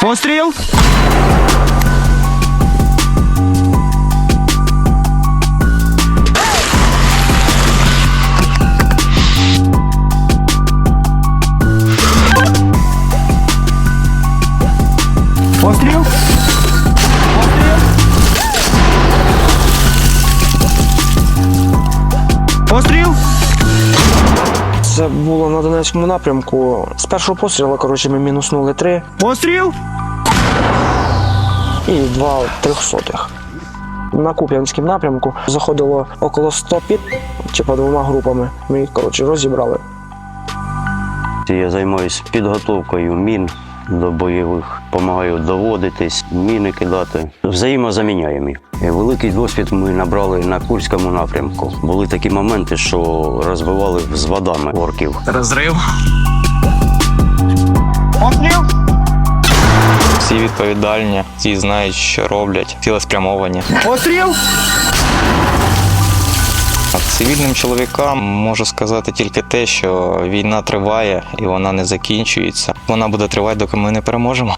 Постріл! Постріл! Постріл! Це було на Донецькому напрямку. З першого пострілу, коротше, ми мінуснули три Постріл! і два трьохсотих. На Куп'янському напрямку заходило около 100 під, типу двома групами. Ми їх, коротше, розібрали. Я займаюся підготовкою мін до бойових, допомагаю доводитись, міни кидати. Взаємозаміняємо. Е, Великий досвід ми набрали на Курському напрямку. Були такі моменти, що розбивали з водами орків. Розрив. Всі відповідальні, всі знають, що роблять, цілеспрямовані. Постріл! Цивільним чоловікам можу сказати тільки те, що війна триває і вона не закінчується. Вона буде тривати, доки ми не переможемо.